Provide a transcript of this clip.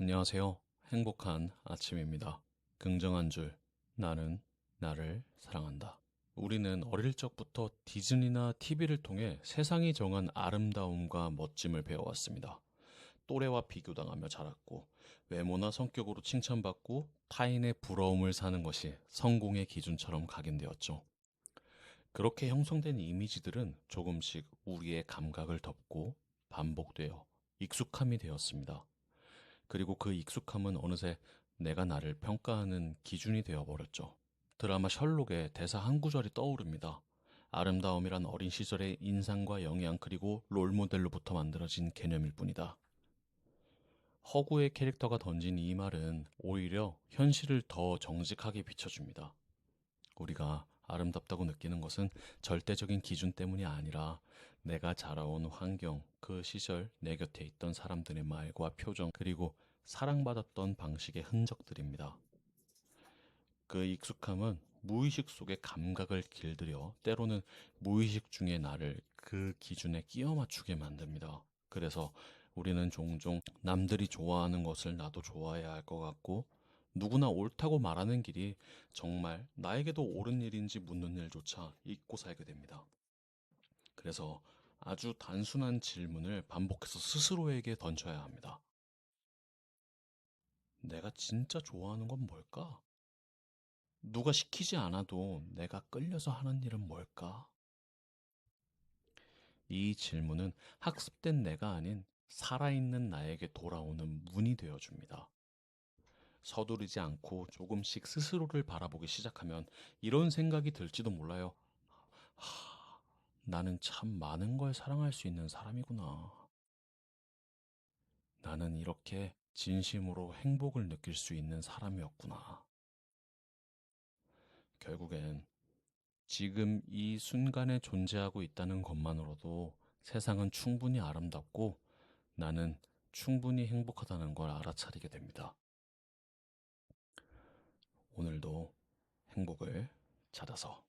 안녕하세요. 행복한 아침입니다. 긍정한 줄, 나는 나를 사랑한다. 우리는 어릴 적부터 디즈니나 TV를 통해 세상이 정한 아름다움과 멋짐을 배워왔습니다. 또래와 비교당하며 자랐고, 외모나 성격으로 칭찬받고, 타인의 부러움을 사는 것이 성공의 기준처럼 각인되었죠. 그렇게 형성된 이미지들은 조금씩 우리의 감각을 덮고 반복되어 익숙함이 되었습니다. 그리고 그 익숙함은 어느새 내가 나를 평가하는 기준이 되어버렸죠. 드라마 셜록의 대사 한 구절이 떠오릅니다. 아름다움이란 어린 시절의 인상과 영향 그리고 롤모델로부터 만들어진 개념일 뿐이다. 허구의 캐릭터가 던진 이 말은 오히려 현실을 더 정직하게 비춰줍니다. 우리가 아름답다고 느끼는 것은 절대적인 기준 때문이 아니라 내가 자라온 환경, 그 시절 내 곁에 있던 사람들의 말과 표정, 그리고 사랑받았던 방식의 흔적들입니다. 그 익숙함은 무의식 속의 감각을 길들여 때로는 무의식 중에 나를 그 기준에 끼워 맞추게 만듭니다. 그래서 우리는 종종 남들이 좋아하는 것을 나도 좋아해야 할 것 같고 누구나 옳다고 말하는 길이 정말 나에게도 옳은 일인지 묻는 일조차 잊고 살게 됩니다. 그래서 아주 단순한 질문을 반복해서 스스로에게 던져야 합니다. 내가 진짜 좋아하는 건 뭘까? 누가 시키지 않아도 내가 끌려서 하는 일은 뭘까? 이 질문은 학습된 내가 아닌 살아있는 나에게 돌아오는 문이 되어줍니다. 서두르지 않고 조금씩 스스로를 바라보기 시작하면 이런 생각이 들지도 몰라요. 하, 나는 참 많은 걸 사랑할 수 있는 사람이구나. 나는 이렇게 진심으로 행복을 느낄 수 있는 사람이었구나. 결국엔 지금 이 순간에 존재하고 있다는 것만으로도 세상은 충분히 아름답고 나는 충분히 행복하다는 걸 알아차리게 됩니다. 오늘도 행복을 찾아서